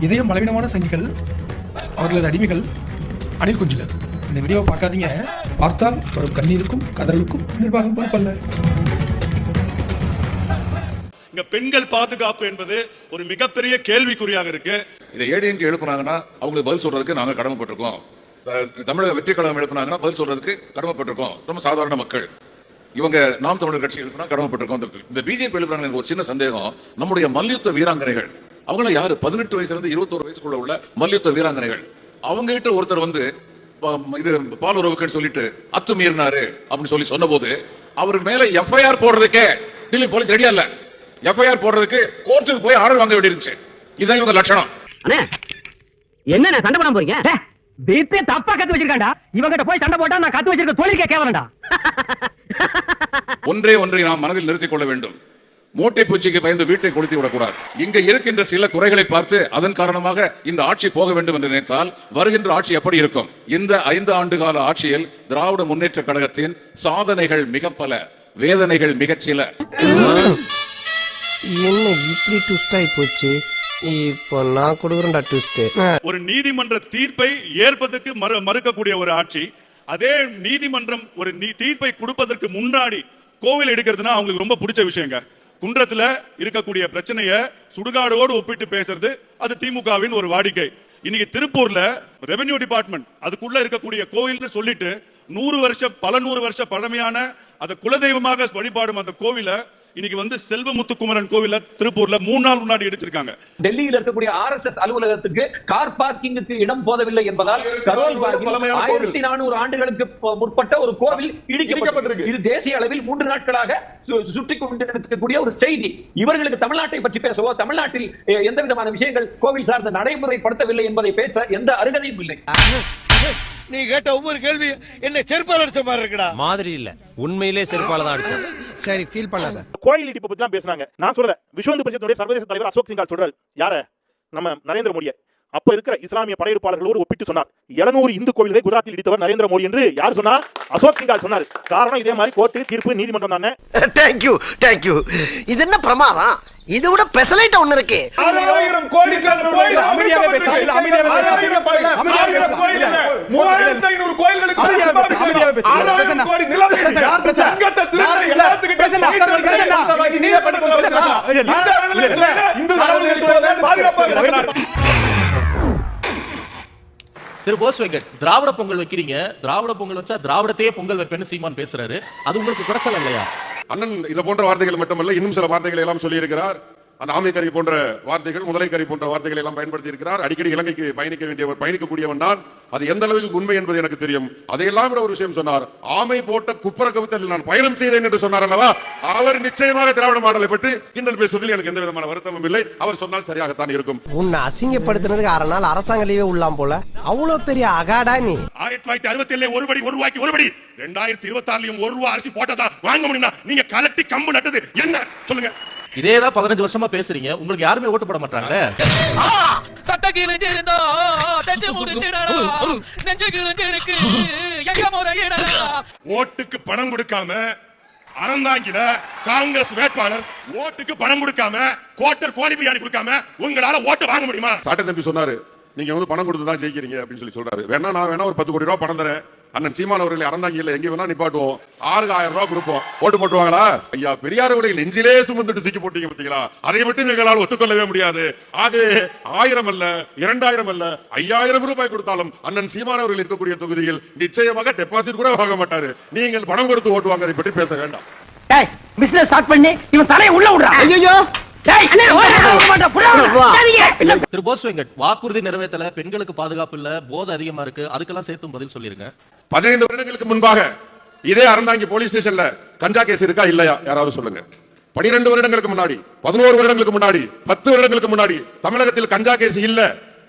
இதயம் பலவீனமான சங்கிகள் அவர்களது அடிமைகள் அணில் குஞ்சுகள். இந்த வீடியோவை பார்க்காதீங்க. பார்த்தால் வரும் கண்ணீருக்கும் கதறலுக்கும் நிர்வாகம் பொறுப்பல்ல. இங்க பெண்கள் பாதுகாப்பு என்பது ஒரு மிகப்பெரிய கேள்விக்குறியாக இருக்கு. இதை ஏடிஎம்கே எழுப்புனாங்கன்னா அவங்களுக்கு பதில் சொல்றதுக்கு நாங்க கடமைப்பட்டிருக்கோம். தமிழக வெற்றி கழகம் எழுப்புனாங்கன்னா பதில் சொல்றதுக்கு கடமைப்பட்டிருக்கோம். ரொம்ப சாதாரண மக்கள். இவங்க நாம் தமிழர் கட்சி எழுப்புனா கடமைப்பட்டிருக்கோம். இந்த- பிஜேபி எழுப்புறாங்க எனக்கு ஒரு சின்ன சந்தேகம். நம்முடைய மல்யுத்த வீராங்கனைகள் அவங்கள யாரு? பதினெட்டு வயசுல இருந்து இருபத்தோரு வயசுக்குள்ள உள்ள மல்யுத்த வீராங்கனைகள். அவங்க கிட்ட ஒருத்தர் வந்து இது பால் உறவுக்குன்னு சொல்லிட்டு அத்துமீறினாரு அப்படின்னு சொல்லி சொன்னபோது அவர் மேல எஃப்ஐஆர் போடுறதுக்கே டெல்லி போலீஸ் ரெடியா இல்ல. எஃப்ஐஆர் போடுறதுக்கு கோர்ட்டுக்கு போய் ஆர்டர் வாங்க வேண்டியிருந்துச்சு. இதுதான் இவங்க லட்சணம். அண்ணே என்ன சண்டை போடாம போறீங்க? வீட்டே தப்பா கத்து வச்சிருக்காண்டா இவங்கிட்ட போய் சண்டை போட்டா நான் கத்து வச்சிருக்க தொழிலுக்கே கேவலண்டா ஒன்றே ஒன்றை நாம் மனதில் நிறுத்திக் கொள்ள வேண்டும். மூட்டை பூச்சிக்கு பயந்து வீட்டை கொளுத்தி விடக்கூடாது. இங்க இருக்கின்ற சில குறைகளை பார்த்து அதன் காரணமாக இந்த ஆட்சி போக வேண்டும் என்று நினைத்தால் வருகின்ற ஆட்சி எப்படி இருக்கும்? இந்த ஐந்து ஆண்டு கால ஆட்சியில் திராவிட முன்னேற்ற கழகத்தின் சாதனைகள் மிக பல வேதனைகள் மிகச் சில. என்ன இப்படி ட்விஸ்ட் ஆகி போச்சு? இப்போ நான் கொடுக்குறேன்டா ட்விஸ்ட் ஒரு நீதிமன்ற தீர்ப்பை ஏற்பதற்கு மறு மறுக்கக்கூடிய ஒரு ஆட்சி அதே நீதிமன்றம் ஒரு நீ- தீர்ப்பை கொடுப்பதற்கு முன்னாடி கோவில் எடுக்கிறதுனா அவங்களுக்கு ரொம்ப பிடிச்ச விஷயங்க. குன்றத்துல இருக்கக்கூடிய பிரச்சனையை சுடுகாடோடு ஒப்பிட்டு பேசுறது அது திமுகவின் ஒரு வாடிக்கை. இன்னைக்கு திருப்பூர்ல ரெவென்யூ டிபார்ட்மெண்ட் அதுக்குள்ள இருக்கக்கூடிய கோவில்னு சொல்லிட்டு நூறு வருஷம் பல நூறு வருஷம் பழமையான அந்த குலதெய்வமாக வழிபாடும் அந்த கோவிலை இன்னைக்கு வந்து செல்வமுத்துக்குமரன் கோவில திருப்பூர்ல மூணு நாள் முன்னாடி இடிச்சிருக்காங்க. டெல்லியில் இருக்கக்கூடிய ஆர்எஸ்எஸ் அலுவலகத்துக்கு கார் பார்க்கிங்குக்கு இடம் போதவில்லை என்பதால் கரோல் பார்க்கிங் ஆயிரத்தி நானூறு ஆண்டுகளுக்கு முற்பட்ட ஒரு கோவில் இடிக்கப்பட்டிருக்கு. இது தேசிய அளவில் மூன்று நாட்களாக சு- சுற்றிக் கொண்டிருக்கக்கூடிய ஒரு செய்தி. இவர்களுக்கு தமிழ்நாட்டை பற்றி பேசவோ தமிழ்நாட்டில் எந்த விதமான விஷயங்கள் கோவில் சார்ந்த நடைமுறைப்படுத்தவில்லை என்பதை பேச எந்த அருகதையும் இல்லை. நீ கேட்ட ஒவ்வொரு கேள்வி என்ன செருப்பால் அடிச்ச மாதிரி இருக்குடா. மாதிரி இல்ல. உண்மையிலே செருப்பால தான் அடிச்சேன். சரி ஃபீல் பண்ணாத. கோயில் இடிப்பு பத்தி தான் பேசுனாங்க. நான் சொல்றேன் விஸ்வ இந்து பரிஷத்துடைய சர்வதேச தலைவர் அசோக் சிங்கால் சொல்றாரு. யார? நம்ம நரேந்திர மோடியை. அப்ப இருக்கிற இஸ்லாமிய படையெடுப்பாளர்களோடு ஒப்பிட்டு சொன்னார். 700 இந்து கோவில்களை குஜராத்தில் இடித்தவர் நரேந்திர மோடி என்று யார் சொன்னார் அசோக் சிங்கால் சொன்னார். காரணம் இதே மாதிரி கோர்ட்டு தீர்ப்பு நீதிமன்றம் தானே. தேங்க்யூ தேங்க்யூ இது என்ன பிரமாதம்? இது விட பெசலைட் ஒண்ணு இருக்கு. ஆயிரம் கோடிக்கு அமைதியாக பேசு இல்ல அமைதியாக பேசு அமைதியாக பேசு மூவாயிரத்தி ஐநூறு கோயில்களுக்கு அமைதியாக பேசு ஆறாயிரம் கோடி நிலம் சங்கத்தை திருத்த எல்லாத்துக்கிட்ட நீங்க பண்ணுங்க இந்து கடவுள் பாதுகாப்பாக திரு போஸ் வெங்கட் திராவிட பொங்கல் வைக்கிறீங்க. திராவிட பொங்கல் வச்சா திராவிடத்தையே பொங்கல் வைப்பேன்னு சீமான் பேசுறாரு. அது உங்களுக்கு குறைச்சல் இல்லையா? அண்ணன் இதை போன்ற வார்த்தைகள் மட்டுமல்ல இன்னும் சில வார்த்தைகளை எல்லாம் சொல்லியிருக்கிறார். அந்த ஆமைக்கறி போன்ற வார்த்தைகள் முதலைக்கறி போன்ற வார்த்தைகளை எல்லாம் பயன்படுத்தி இருக்கிறார் அடிக்கடி இலங்கைக்கு பயணிக்க வேண்டியவர் பயணிக்கக்கூடியவன் நான். அது எந்த அளவில் உண்மை என்பது எனக்கு தெரியும். அதையெல்லாம் விட ஒரு விஷயம் சொன்னார். ஆமை போட்ட குப்புற கவித்தல் நான் பயணம் செய்தேன் என்று சொன்னார் அல்லவா? அவர் நிச்சயமாக திராவிட மாடலை பற்றி கிண்டல் பேசுவதில் எனக்கு எந்த விதமான வருத்தமும் இல்லை. அவர் சொன்னால் சரியாகத்தான் இருக்கும். உன்னை அசிங்கப்படுத்தினதுக்கு அரை நாள் அரசாங்க லீவே உள்ளாம் போல. அவ்வளவு பெரிய அகாடா நீ. ஆயிரத்தி தொள்ளாயிரத்தி அறுபத்தி ஏழுல ஒரு படி ஒரு ரூபாய்க்கு ஒரு படி. ரெண்டாயிரத்தி இருபத்தி ஆறுலயும் ஒரு ரூபா அரிசி போட்டதா? வாங்க முடியுமா நீங்க கலட்டி கம்பு நட்டது என்ன? சொல்லுங்க. இதேதான் பதினஞ்சு வருஷமா பேசுறீங்க. உங்களுக்கு யாருமே ஓட்டு போட மாட்டாங்க. சட்ட கிழிஞ்சிருந்தோ தச்சு முடிச்சிடணும் நெஞ்சு கிழிஞ்சிருக்கு எங்க முறையிடலாம் ஓட்டுக்கு பணம் கொடுக்காம அறந்தாங்கில காங்கிரஸ் வேட்பாளர் ஓட்டுக்கு பணம் கொடுக்காம கோட்டர் கோழி பிரியாணி கொடுக்காம உங்களால ஓட்டு வாங்க முடியுமா? சாட்டை தம்பி சொன்னாரு நீங்க வந்து பணம் கொடுத்து தான் ஜெயிக்கிறீங்க அப்படின்னு சொல்லி சொல்றாரு. வேணா நான் வேணா ஒரு பத்து கோடி ரூபாய் பணம் தரேன். அண்ணன் சீமான் அவர்களை அறந்தாங்க இல்ல எங்க வேணா நிப்பாட்டுவோம். ஆறுக்கு ஆயிரம் ரூபாய் கொடுப்போம். ஓட்டு போட்டுவாங்களா ஐயா பெரியார் உடைய நெஞ்சிலே சுமந்துட்டு தூக்கி போட்டீங்க பாத்தீங்களா? அதை மட்டும் எங்களால் ஒத்துக்கொள்ளவே முடியாது. ஆகவே ஆயிரம் அல்ல இரண்டாயிரம் அல்ல ஐயாயிரம் ரூபாய் கொடுத்தாலும் அண்ணன் சீமான் அவர்கள் இருக்கக்கூடிய தொகுதியில் நிச்சயமாக டெபாசிட் கூட வாங்க மாட்டாரு. நீங்கள் பணம் கொடுத்து ஓட்டு வாங்க அதை பற்றி பேச வேண்டாம். டேய் பிசினஸ் ஸ்டார்ட் பண்ணி இவன் தலைய உள்ள விடுறா ஐயோ திரு போஸ் வெங்கட் வாக்குறுதி நிறைவேற்றல. பெண்களுக்கு பாதுகாப்பு இல்ல. போதை அதிகமா இருக்கு. அதுக்கெல்லாம் சேர்த்தும் பதில் சொல்லிருங்க. பதினைந்து வருடங்களுக்கு முன்பாக இதே அறந்தாங்கி போலீஸ் ஸ்டேஷன்ல கஞ்சா கேஸ் இருக்கா இல்லையா? யாராவது சொல்லுங்க. பனிரெண்டு வருடங்களுக்கு முன்னாடி பதினோரு வருடங்களுக்கு முன்னாடி பத்து வருடங்களுக்கு முன்னாடி தமிழகத்தில் கஞ்சா கேஸ் இல்ல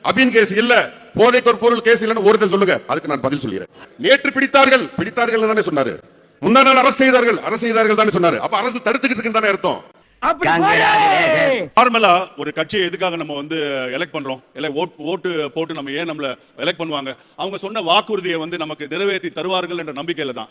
அபின் கேஸ் இல்ல போதைக்கொரு பொருள் கேஸ் இல்லைன்னு ஒருத்தர் சொல்லுங்க. அதுக்கு நான் பதில் சொல்கிறேன் நேற்று பிடித்தார்கள். பிடித்தார்கள் தானே சொன்னாரு. நாள் அரசு செய்தார்கள். அரசு செய்தார்கள் தானே சொன்னாரு. அப்ப அரசு தடுத்துக்கிட்டு இருக்குன்னு தானே அர்த்தம். நார்மலா ஒரு கட்சியை எதுக்காக நம்ம வந்து எலெக்ட் பண்றோம்? ஓட்டு போட்டு நம்ம ஏன் நம்மள எலெக்ட் பண்ணுவாங்க? அவங்க சொன்ன வாக்குறுதியை வந்து நமக்கு நிறைவேற்றி தருவார்கள் என்ற நம்பிக்கையில தான்.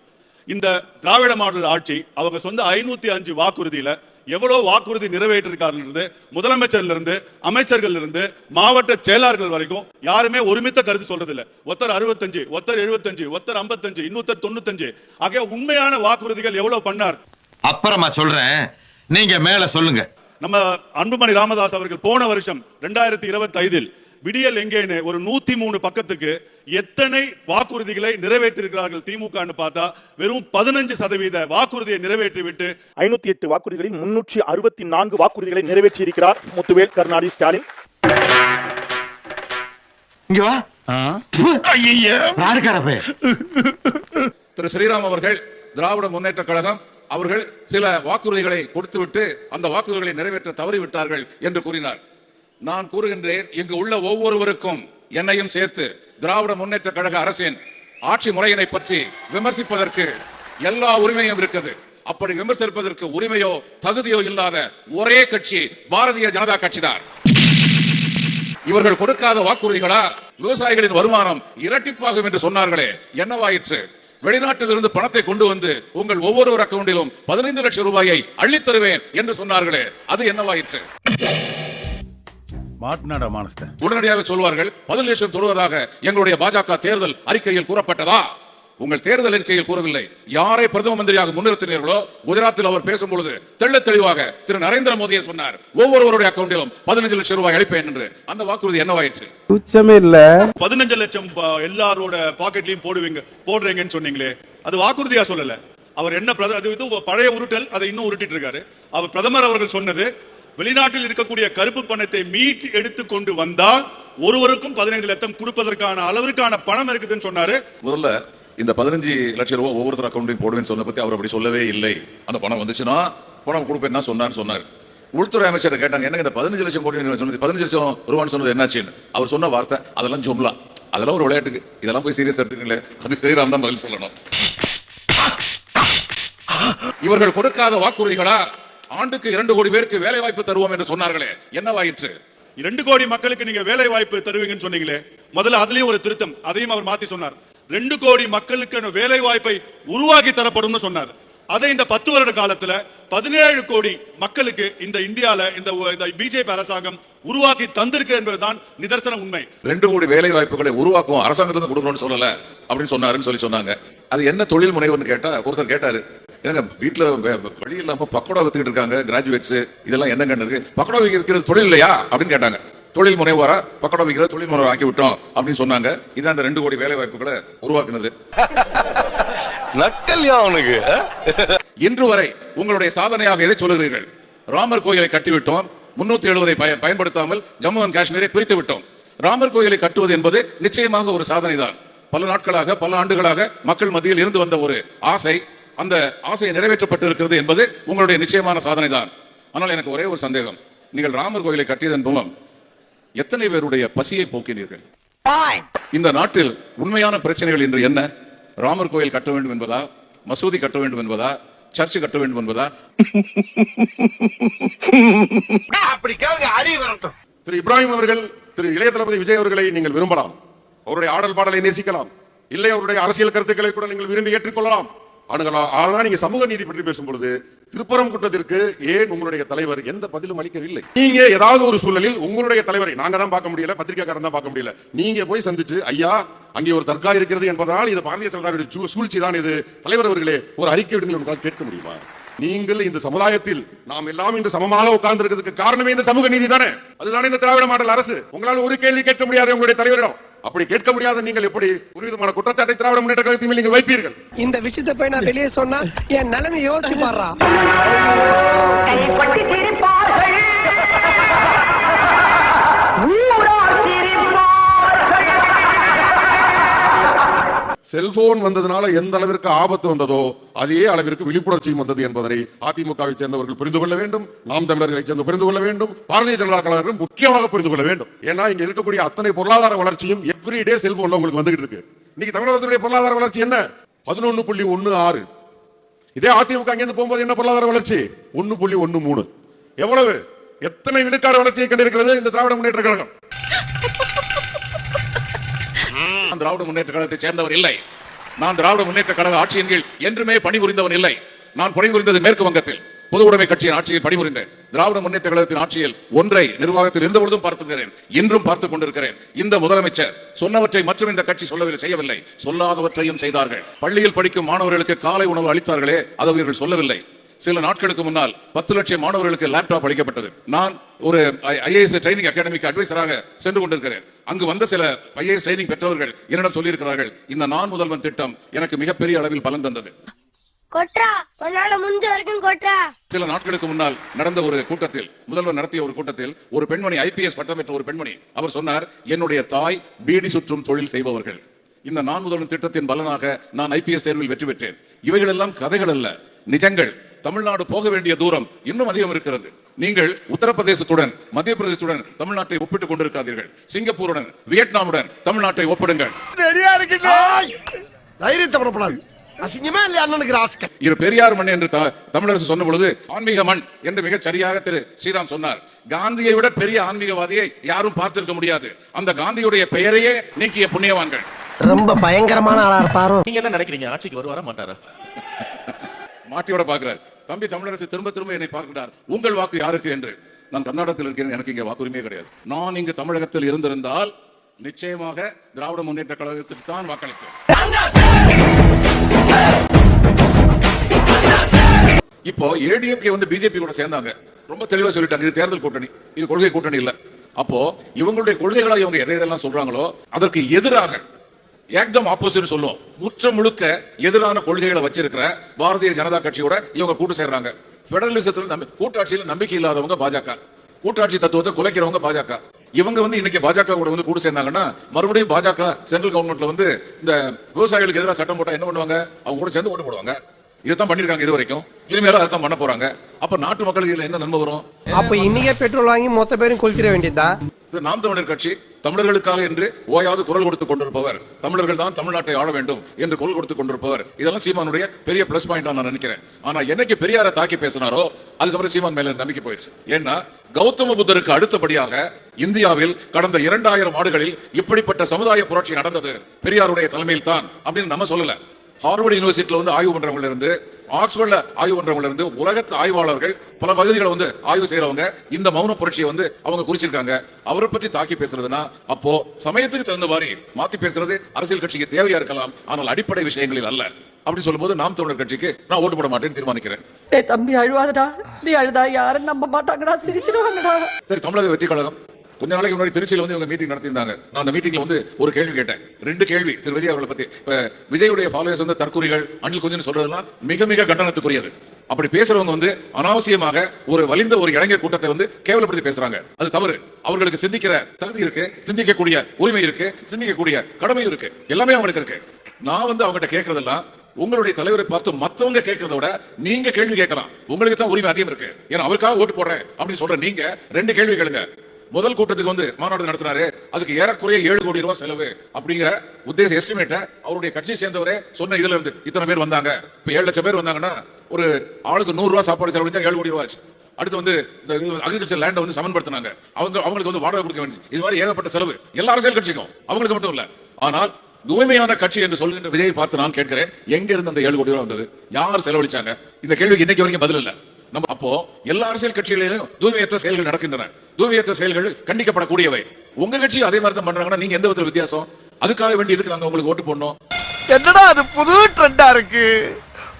இந்த திராவிட மாடல் ஆட்சி அவங்க சொந்த ஐநூத்தி அஞ்சு வாக்குறுதியில எவ்வளவு வாக்குறுதி நிறைவேற்றிருக்கார்கள் இருந்து முதலமைச்சர்ல இருந்து அமைச்சர்கள் இருந்து மாவட்ட செயலாளர்கள் வரைக்கும் யாருமே ஒருமித்த கருத்து சொல்றது இல்ல ஒருத்தர் அறுபத்தஞ்சு ஒருத்தர் எழுபத்தஞ்சு ஒருத்தர் ஐம்பத்தஞ்சு இன்னொருத்தர் தொண்ணூத்தஞ்சு. ஆகிய உண்மையான வாக்குறுதிகள் எவ்வளவு பண்ணார்? அப்புறமா சொல்றேன். நீங்க மேல சொல்லுங்க. நம்ம அன்புமணி ராமதாஸ் அவர்கள் போன வருஷம் ரெண்டாயிரத்தி இருபத்தி ஐந்தில் விடியல் எங்கேன்னு ஒரு நூத்தி மூணு பக்கத்துக்கு எத்தனை வாக்குறுதிகளை நிறைவேற்றிருக்கிறார்கள் திமுகன்னு பார்த்தா வெறும் பதினஞ்சு சதவீத வாக்குறுதியை நிறைவேற்றி விட்டு ஐநூத்தி எட்டு வாக்குறுதிகளில் முன்னூற்றி அறுபத்தி நான்கு வாக்குறுதிகளை நிறைவேற்றி இருக்கிறார் முத்துவேல் கருணாநிதி ஸ்டாலின். இங்க வா. திரு ஸ்ரீராம் அவர்கள் திராவிட முன்னேற்ற கழகம் அவர்கள் சில வாக்குறுதிகளை கொடுத்துவிட்டு அந்த வாக்குறுதிகளை நிறைவேற்ற தவறிவிட்டார்கள் என்று கூறினார். நான் கூறுகின்றேன் இங்கு உள்ள ஒவ்வொருவருக்கும் என்னையும் சேர்த்து திராவிட முன்னேற்ற கழக அரசின் ஆட்சி முறையினை பற்றி விமர்சிப்பதற்கு எல்லா உரிமையும் இருக்குது. அப்படி விமர்சிப்பதற்கு உரிமையோ தகுதியோ இல்லாத ஒரே கட்சி பாரதிய ஜனதா கட்சிதான். இவர்கள் கொடுக்காத வாக்குறுதிகளா விவசாயிகளின் வருமானம் இரட்டிப்பாகும் என்று சொன்னார்களே என்னவாயிற்று? வெளிநாட்டிலிருந்து பணத்தை கொண்டு வந்து உங்கள் ஒவ்வொருவர் அக்கவுண்டிலும் பதினைந்து லட்சம் ரூபாயை அள்ளித் தருவேன் என்று சொன்னார்களே அது என்னவாயிற்று? உடனடியாக சொல்வார்கள் பதில் லட்சம் தொடுவதாக எங்களுடைய பாஜக தேர்தல் அறிக்கையில் கூறப்பட்டதா? உங்கள் தேர்தல் அறிக்கையில் கூறவில்லை. யாரை பிரதம மந்திரியாக முன்னிறுத்தினீர்களோ குஜராத்தில் அவர் பேசும்பொழுது தெள்ளத் தெளிவாக திரு நரேந்திர மோடியை சொன்னார். ஒவ்வொருவருடைய அக்கவுண்டிலும் பதினைந்து லட்சம் ரூபாய் அளிப்பேன் என்று. அந்த வாக்குறுதி என்னவாயிற்று? உச்சமே இல்ல. பதினஞ்சு லட்சம் எல்லாரோட பாக்கெட்லயும் போடுவீங்க போடுறீங்கன்னு சொன்னீங்களே அது வாக்குறுதியா சொல்லல. அவர் என்ன பிரத- அது இது பழைய உருட்டல் அதை இன்னும் உருட்டிட்டு இருக்காரு அவர் பிரதமர் அவர்கள் சொன்னது வெளிநாட்டில் இருக்கக்கூடிய கருப்பு பணத்தை மீட்டு எடுத்து கொண்டு வந்தால் ஒருவருக்கும் பதினைந்து லட்சம் கொடுப்பதற்கான அளவிற்கான பணம் இருக்குதுன்னு சொன்னாரு. முதல்ல இந்த பதினஞ்சு லட்சம் ரூபா ஒவ்வொருத்தர் அக்கௌண்ட்டையும் போடுவேன்னு சொன்ன பத்தி அவர் அப்படி சொல்லவே இல்லை. அந்த பணம் வந்துச்சுன்னா பணம் கொடுப்பேன் தான் சொன்னார்னு சொன்னார். உள்துறை அமைச்சர் கேட்டாங்க என்னங்க இந்த பதினஞ்சு லட்சம் கோடி சொன்னது பதினஞ்சு லட்சம் ரூபான்னு சொன்னது என்னாச்சுன்னு? அவர் சொன்ன வார்த்தை அதெல்லாம் ஜும்லா அதெல்லாம் ஒரு விளையாட்டுக்கு. இதெல்லாம் போய் சீரியஸ் எடுத்துக்கீங்களே. அது ஸ்ரீராம் தான் பதில் சொல்லணும். இவர்கள் கொடுக்காத வாக்குறுதிகளா? ஆண்டுக்கு இரண்டு கோடி பேருக்கு வேலை வாய்ப்பு தருவோம் என்று சொன்னார்களே. என்னவாயிற்று? இரண்டு கோடி மக்களுக்கு நீங்க வேலை வாய்ப்பு தருவீங்கன்னு சொன்னீங்களே. முதல்ல அதுலயும் ஒரு திருத்தம் அதையும் அவர் மாத்தி சொன்னார். ரெண்டு கோடி மக்களுக்கான வேலை வாய்ப்பை உருவாக்கி தரப்படும்னு சொன்னார். அதை இந்த பத்து வருட காலத்துல பதினேழு கோடி மக்களுக்கு இந்த இந்தியால இந்த இந்த பிஜேபி அரசாங்கம் உருவாக்கி தந்திருக்கு என்பதுதான் நிதர்சன உண்மை. ரெண்டு கோடி வேலை வாய்ப்புகளை உருவாக்குவோம் அரசாங்கத்துல கொடுக்கணும்னு சொல்லல அப்படின்னு சொன்னாருன்னு சொல்லி சொன்னாங்க. அது என்ன தொழில் முனைவர்னு கேட்டா ஒருத்தர் கேட்டாரு ஏங்க வீட்டுல வழி இல்லாம பக்கோடா வித்துக்கிட்டு இருக்காங்க கிராஜுவேட்ஸ் இதெல்லாம் என்ன கண்டது பக்கோடா விற்கிறது தொழில் இல்லையா? அப்படின்னு கேட்டாங்க. தொழில் முனைவோரா பக்கோடா விற்கிறத தொழில் முனைவர் ஆக்கி விட்டோம் அப்படின்னு சொன்னாங்க. இதான் அந்த ரெண்டு கோடி வேலை வாய்ப்புகளை உருவாக்குனது. நக்கல்யா அவனுக்கு இன்று வரை உங்களுடைய சாதனையாக எதை சொல்லுகிறீர்கள்? ராமர் கோயிலை கட்டிவிட்டோம். முன்னூத்தி எழுபதை பயன்படுத்தாமல் ஜம்மு அண்ட் காஷ்மீரை பிரித்து விட்டோம். ராமர் கோயிலை கட்டுவது என்பது நிச்சயமாக ஒரு சாதனை தான் பல நாட்களாக பல ஆண்டுகளாக மக்கள் மத்தியில் இருந்து வந்த ஒரு ஆசை. அந்த ஆசை நிறைவேற்றப்பட்டிருக்கிறது என்பது உங்களுடைய நிச்சயமான சாதனை தான் ஆனால் எனக்கு ஒரே ஒரு சந்தேகம். நீங்கள் ராமர் கோயிலை கட்டியதன் மூலம் எத்தனை பேருடைய பசியை போக்கினீர்கள்? இந்த நாட்டில் உண்மையான பிரச்சனைகள் இன்று என்ன? ராமர் கோயில் கட்ட வேண்டும் என்பதா? மசூதி கட்ட வேண்டும் என்பதா? சர்ச் கட்ட வேண்டும் என்பதா? அப்படி கேளுங்க அடி வரட்டும். திரு இப்ராஹிம் அவர்கள் திரு இளைய தளபதி விஜய் அவர்களை நீங்கள் விரும்பலாம். அவருடைய ஆடல் பாடலை நேசிக்கலாம். இல்லை அவருடைய அரசியல் கருத்துக்களை கூட நீங்கள் விரும்பி ஏற்றுக்கொள்ளலாம். அணுகலாம் ஆனால் நீங்க சமூக நீதி பற்றி பேசும்பொழுது திருப்பரம் குற்றத்திற்கு ஏன் உங்களுடைய தலைவர் எந்த பதிலும் அளிக்கவில்லை? நீங்க ஏதாவது ஒரு சூழலில் உங்களுடைய தலைவரை நாங்க தான் பார்க்க முடியல பத்திரிகைக்காரன் தான் பார்க்க முடியல. நீங்க போய் சந்திச்சு ஐயா அங்கே ஒரு தர்கா இருக்கிறது என்பதனால் இது பாரதிய ஜனதாவுடைய சூ- சூழ்ச்சி தான் இது. தலைவர் அவர்களே ஒரு அறிக்கை விடுங்கள் உங்களால் கேட்க முடியுமா? நீங்கள் இந்த சமுதாயத்தில் நாம் எல்லாம் இன்று சமமாக உட்கார்ந்து இருக்கிறதுக்கு காரணமே இந்த சமூக நீதி தானே? அதுதானே இந்த திராவிட மாடல் அரசு? உங்களால் ஒரு கேள்வி கேட்க முடியாது உங்களுடைய தலைவரிடம். அப்படி கேட்க முடியாத நீங்கள் எப்படி ஒரு விதமான குற்றச்சாட்டை திராவிட முன்னேற்ற கழகத்தின் நீங்கள் வைப்பீர்கள்? இந்த விஷயத்தை போய் நான் வெளியே சொன்னா என் நிலைமை யோசிச்சு பாடுறா செல்போன் வந்ததுனால எந்த அளவிற்கு ஆபத்து வந்ததோ அதே அளவிற்கு விழிப்புணர்ச்சியும் வந்தது என்பதனை அதிமுகவை சேர்ந்தவர்கள் புரிந்து கொள்ள வேண்டும் நாம் தமிழர்களை சேர்ந்து புரிந்து கொள்ள வேண்டும் பாரதிய ஜனதா கழகம் முக்கியமாக புரிந்து கொள்ள வேண்டும். ஏன்னா இங்க இருக்கக்கூடிய அத்தனை பொருளாதார வளர்ச்சியும் எவ்ரி டே செல்போன்ல உங்களுக்கு வந்துகிட்டு இருக்கு. இன்னைக்கு தமிழகத்துடைய பொருளாதார வளர்ச்சி என்ன? பதினொன்னு புள்ளி ஒன்னு ஆறு. இதே அதிமுக அங்கிருந்து போகும்போது என்ன பொருளாதார வளர்ச்சி? ஒன்னு புள்ளி ஒன்னு மூணு. எவ்வளவு? எத்தனை விழுக்காடு வளர்ச்சியை கண்டிருக்கிறது இந்த திராவிட முன்னேற்ற கழகம்? திராவிட முன்னேற்ற கழகத்தை சேர்ந்தவர் இல்லை. நான் திராவிட முன்னேற்ற கழக ஆட்சியின் கீழ் என்றுமே பணிபுரிந்தவன் இல்லை. நான் பணிபுரிந்தது மேற்கு வங்கத்தில் பொது உடைமை கட்சியின் ஆட்சியில் பணிபுரிந்தேன். திராவிட முன்னேற்ற கழகத்தின் ஆட்சியில் ஒன்றை நிர்வாகத்தில் இருந்தபொழுதும் பார்த்துக்கிறேன் இன்றும் பார்த்துக் கொண்டிருக்கிறேன். இந்த முதலமைச்சர் சொன்னவற்றை மற்றும் இந்த கட்சி சொல்லவில்லை செய்யவில்லை. சொல்லாதவற்றையும் செய்தார்கள். பள்ளியில் படிக்கும் மாணவர்களுக்கு காலை உணவு அளித்தார்களே அதை இவர்கள் சொல்லவில்லை. சில நாட்களுக்கு முன்னால் பத்து லட்சம் மாணவர்களுக்கு லேப்டாப் அளிக்கப்பட்டது. நான் ஒரு ஐஏஎஸ் ட்ரைனிங் அகாடமிக்கு அட்வைசராக சென்று கொண்டிருக்கிறேன். அங்கு வந்த சில ஐஏஎஸ் ட்ரைனிங் பெற்றவர்கள் என்னிடம் சொல்லியிருக்கிறார்கள் இந்த நான் முதல்வன் திட்டம் எனக்கு மிகப்பெரிய அளவில் பலன் தந்தது. கொட்ரா உன்னால முடிஞ்ச வரைக்கும் கொட்ரா. சில நாட்களுக்கு முன்னால் நடந்த ஒரு கூட்டத்தில் முதல்வர் நடத்திய ஒரு கூட்டத்தில் ஒரு பெண்மணி ஐபிஎஸ் பட்டம் பெற்ற ஒரு பெண்மணி அவர் சொன்னார் என்னுடைய தாய் பீடி சுற்றும் தொழில் செய்பவர்கள். இந்த நான் முதல்வன் திட்டத்தின் பலனாக நான் ஐபிஎஸ் தேர்வில் வெற்றி பெற்றேன். இவைகள் எல்லாம் கதைகள் அல்ல நிஜங்கள். தமிழ்நாடு போக வேண்டிய தூரம் இன்னும் அதிகம் இருக்கிறது. நீங்கள் உத்தரப்பிரதேசத்துடன் மத்திய பிரதேசத்துடன் தமிழ்நாட்டை ஒப்பிட்டுக் கொண்டிருக்காதீர்கள். சிங்கப்பூருடன் வியட்நாமுடன் தமிழ்நாட்டை ஒப்பிடுங்கள். அசிங்கமா இல்லையா அண்ணனுக்கு ராஸ்கல்? இரு பெரியார் மண் என்று த- தமிழரசு சொன்ன பொழுது ஆன்மீக மண் என்று மிகச் சரியாக திரு ஸ்ரீராம் சொன்னார். காந்தியை விட பெரிய ஆன்மீகவாதியை யாரும் பார்த்திருக்க முடியாது. அந்த காந்தியுடைய பெயரையே நீக்கிய புண்ணியவான்கள். ரொம்ப பயங்கரமான ஆளா இருப்பாரோ? நீங்க என்ன நினைக்கிறீங்க? ஆட்சிக்கு வருவாரா மாட்டாரா? மாட்டியோட பார்க்கிறார். தம்பி தமிழரசு திரும்ப திரும்ப என்னை பார்க்கிறார். உங்கள் வாக்கு யாருக்கு? என்று. நான் கர்நாடகத்தில் இருக்கிறேன். எனக்கு இங்க வாக்குரிமையே கிடையாது. நான் இங்கு தமிழகத்தில் இருந்திருந்தால் நிச்சயமாக திராவிட முன்னேற்ற கழகத்திற்கு தான் வாக்களிப்பேன். இப்போ ஏடிஎம்கே வந்து பிஜேபி கூட சேர்ந்தாங்க. ரொம்ப தெளிவா சொல்லிட்டாங்க. இது தேர்தல் கூட்டணி. இது கொள்கை கூட்டணி இல்ல. அப்போ இவங்களுடைய கொள்கைகளா இவங்க எதை எதெல்லாம் சொல்றாங்களோ அதற்கு எதிராக ஏக்தம் ஆப்போசிட் சொல்லுவோம். முற்ற முழுக்க எதிரான கொள்கைகளை வச்சிருக்கிற பாரதிய ஜனதா கட்சியோட இவங்க கூட்டு சேர்றாங்க. பெடரலிசத்துல நம்பி கூட்டாட்சியில் நம்பிக்கை இல்லாதவங்க பாஜக. கூட்டாட்சி தத்துவத்தை குலைக்கிறவங்க பாஜக. இவங்க வந்து இன்னைக்கு பாஜக கூட வந்து கூட சேர்ந்தாங்கன்னா மறுபடியும் பாஜக சென்ட்ரல் கவர்மெண்ட்ல வந்து இந்த விவசாயிகளுக்கு எதிராக சட்டம் போட்டா என்ன பண்ணுவாங்க? அவங்க கூட சேர்ந்து ஓட்டு போடுவாங்க. இதைத்தான் பண்ணிருக்காங்க இது வரைக்கும். இனிமேலும் அதைத்தான் பண்ண போறாங்க. அப்ப நாட்டு மக்களுக்கு இதுல என்ன நன்மை வரும்? அப்ப இன்னைக்கே பெட்ரோல் வாங்கி மொத்த பேரும் கொளுத்திட வேண்டியதா? இது நாம் தமிழர் கட்சி. தமிழர்களுக்காக என்று ஓயாது குரல் கொடுத்துக் கொண்டிருப்பவர். தமிழர்கள் தான் தமிழ்நாட்டை ஆள வேண்டும் என்று குரல் கொடுத்துக் கொண்டிருப்பவர். இதெல்லாம் சீமானுடைய பெரிய பிளஸ் பாயிண்ட் நான் நினைக்கிறேன். ஆனா என்னைக்கு பெரியாரை தாக்கி பேசினாரோ அதுக்கப்புறம் சீமான் மேல நம்பிக்கை போயிடுச்சு ஏன்னா கௌதம புத்தருக்கு அடுத்தபடியாக இந்தியாவில் கடந்த இரண்டாயிரம் ஆண்டுகளில் இப்படிப்பட்ட சமுதாய புரட்சி நடந்தது. பெரியாருடைய தலைமையில் தான் அப்படின்னு நம்ம சொல்லல. ஹார்வர்ட் யூனிவர்சிட்டியில வந்து ஆய்வு பண்றவங்க இருந்து ஆக்ஸ்போர்ட்ல ஆய்வு பண்றவங்க இருந்து உலகத்து ஆய்வாளர்கள் பல பகுதிகளை வந்து ஆய்வு செய்யறவங்க இந்த மௌன புரட்சியை வந்து அவங்க குறிச்சிருக்காங்க. அவரை பற்றி தாக்கி பேசுறதுன்னா அப்போ சமயத்துக்கு தகுந்த மாதிரி மாத்தி பேசுறது அரசியல் கட்சிக்கு தேவையா இருக்கலாம். ஆனால் அடிப்படை விஷயங்களில் அல்ல. அப்படி சொல்லும்போது நாம் தமிழர் கட்சிக்கு நான் ஓட்டு போட மாட்டேன்னு தீர்மானிக்கிறேன். தம்பி அழுவாதடா. நீ அழுதா. யாரும் நம்ப மாட்டாங்கடா. சிரிச்சிடுவாங்கடா. சரி தமிழக வெற்றி கழகம். கொஞ்ச நாளைக்கு முன்னாடி திருச்சியில் வந்து இவங்க மீட்டிங் நடத்தியிருந்தாங்க. நான் அந்த மீட்டிங்ல வந்து ஒரு கேள்வி கேட்டேன். ரெண்டு கேள்வி. திரு விஜய் அவர்களை பத்தி. இப்ப விஜயுடைய ஃபாலோயர்ஸ் வந்து தற்கொலைகள் அணில் கொஞ்சம் சொல்றதெல்லாம் மிக மிக கண்டனத்துக்குரியது. அப்படி பேசுறவங்க வந்து அனாவசியமாக ஒரு வலிந்த ஒரு இளைஞர் கூட்டத்தை வந்து கேவலப்படுத்தி பேசுறாங்க. அது தவறு. அவர்களுக்கு சிந்திக்கிற தகுதி இருக்கு சிந்திக்கக்கூடிய உரிமை இருக்கு சிந்திக்கக்கூடிய கடமையும் இருக்கு. எல்லாமே அவங்களுக்கு இருக்கு. நான் வந்து அவங்ககிட்ட கேட்கறதெல்லாம் உங்களுடைய தலைவரை பார்த்து மத்தவங்க கேட்கறத விட நீங்க கேள்வி கேட்கலாம். உங்களுக்கு தான் உரிமை அதிகம் இருக்கு. ஏன்னா அவருக்காக ஓட்டு போடுறேன் அப்படின்னு சொல்ற நீங்க ரெண்டு கேள்வி கேளுங்க. முதல் கூட்டத்துக்கு வந்து மாநாடு நடத்தினாரு. அதுக்கு ஏறக்குறைய ஏழு கோடி ரூபாய் செலவு அப்படிங்கிற உத்தேச எஸ்டிமேட்டை அவருடைய கட்சியை சேர்ந்தவரே சொன்ன இதுல இருந்து இத்தனை பேர் வந்தாங்க. இப்ப ஏழு லட்சம் பேர் வந்தாங்கன்னா ஒரு ஆளுக்கு நூறு ரூபாய் சாப்பாடு செலவழிச்சா ஏழு கோடி ரூபாய் ஆச்சு. அடுத்து வந்து இந்த அக்ரிகல்ச்சர் லேண்டை வந்து சமன்படுத்தினாங்க. அவங்க அவங்களுக்கு வந்து வாடகை கொடுக்க வேண்டியது. இது மாதிரி ஏகப்பட்ட செலவு எல்லா அரசியல் கட்சிக்கும். அவங்களுக்கு மட்டும் இல்ல. ஆனால் தூய்மையான கட்சி என்று சொல்கின்ற விஜயை பார்த்து நான் கேட்கிறேன் எங்க இருந்து அந்த ஏழு கோடி ரூபாய் வந்தது? யார் செலவழிச்சாங்க? இந்த கேள்விக்கு இன்னைக்கு வரைக்கும் பதில் இல்லை. நம்ம அப்போ எல்லா அரசியல் கட்சிகளிலும் தூய்மையற்ற செயல்கள் நடக்கின்றன. தூய்மையற்ற செயல்கள் கண்டிக்கப்படக்கூடியவை. உங்க கட்சி அதே மாதிரி தான் பண்றாங்கன்னா நீங்க எந்த விதத்தில் வித்தியாசம்? அதுக்காக வேண்டி எதுக்கு நாங்க உங்களுக்கு ஓட்டு போடணும்? என்னடா அது புது ட்ரெண்டா இருக்கு?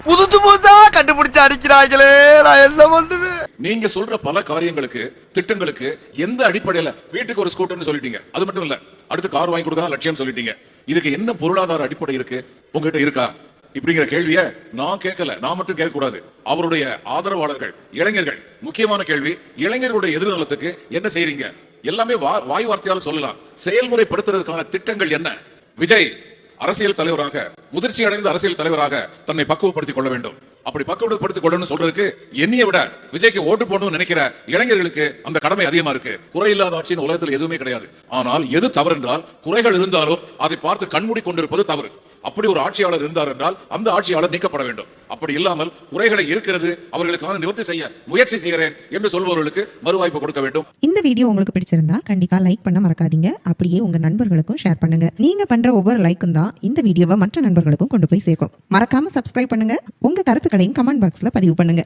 புதுசு புதுசா கண்டுபிடிச்சு அடிக்கிறாங்களே நான் என்ன பண்ணுவேன்? நீங்க சொல்ற பல காரியங்களுக்கு திட்டங்களுக்கு எந்த அடிப்படையில வீட்டுக்கு ஒரு ஸ்கூட்டர்னு சொல்லிட்டீங்க. அது மட்டும் இல்ல அடுத்து கார் வாங்கி கொடுத்தா லட்சியம் சொல்லிட்டீங்க. இதுக்கு என்ன பொருளாதார அடிப்படை இருக்கு? உங்ககிட்ட இருக்கா? இப்படிங்கிற கேள்விய நான் கேட்கல. நான் மட்டும் கேட்க கூடாது அவருடைய ஆதரவாளர்கள் இளைஞர்கள் முக்கியமான கேள்வி இளைஞர்களுடைய எதிர்காலத்துக்கு என்ன செய்றீங்க? எல்லாமே வா- வாய் வார்த்தையால சொல்லலாம். செயல்முறைப்படுத்துறதுக்கான திட்டங்கள் என்ன? விஜய் அரசியல் தலைவராக முதிர்ச்சி அடைந்த அரசியல் தலைவராக தன்னை பக்குவப்படுத்திக் கொள்ள வேண்டும். அப்படி பக்குவப்படுத்திக் கொள்ளணும்னு சொல்றதுக்கு என்னைய விட விஜய்க்கு ஓட்டு போடணும்னு நினைக்கிற இளைஞர்களுக்கு அந்த கடமை அதிகமா இருக்கு. குறை இல்லாத ஆட்சியின் உலகத்தில் எதுவுமே கிடையாது. ஆனால் எது தவறு என்றால் குறைகள் இருந்தாலும் அதை பார்த்து கண்மூடி கொண்டிருப்பது தவறு. அப்படி ஒரு ஆட்சியாளர் இருந்தார் என்றால் அந்த ஆட்சியாளர் நீக்கப்பட வேண்டும். அப்படி இல்லாமல் குறைகளை இருக்கிறது அவர்களுக்கான நிவர்த்தி செய்ய முயற்சி செய்கிறேன் என்று சொல்பவர்களுக்கு மறுவாய்ப்பு கொடுக்க வேண்டும். இந்த வீடியோ உங்களுக்கு பிடிச்சிருந்தா கண்டிப்பா லைக் பண்ண மறக்காதீங்க. அப்படியே உங்க நண்பர்களுக்கும் ஷேர் பண்ணுங்க. நீங்க பண்ற ஒவ்வொரு லைக்கும் தான் இந்த வீடியோவை மற்ற நண்பர்களுக்கும் கொண்டு போய் சேர்க்கும். மறக்காம சப்ஸ்கிரைப் பண்ணுங்க. உங்க கருத்துக்களையும் கமெண்ட் பாக்ஸ்ல பதிவு பண்ணுங்க.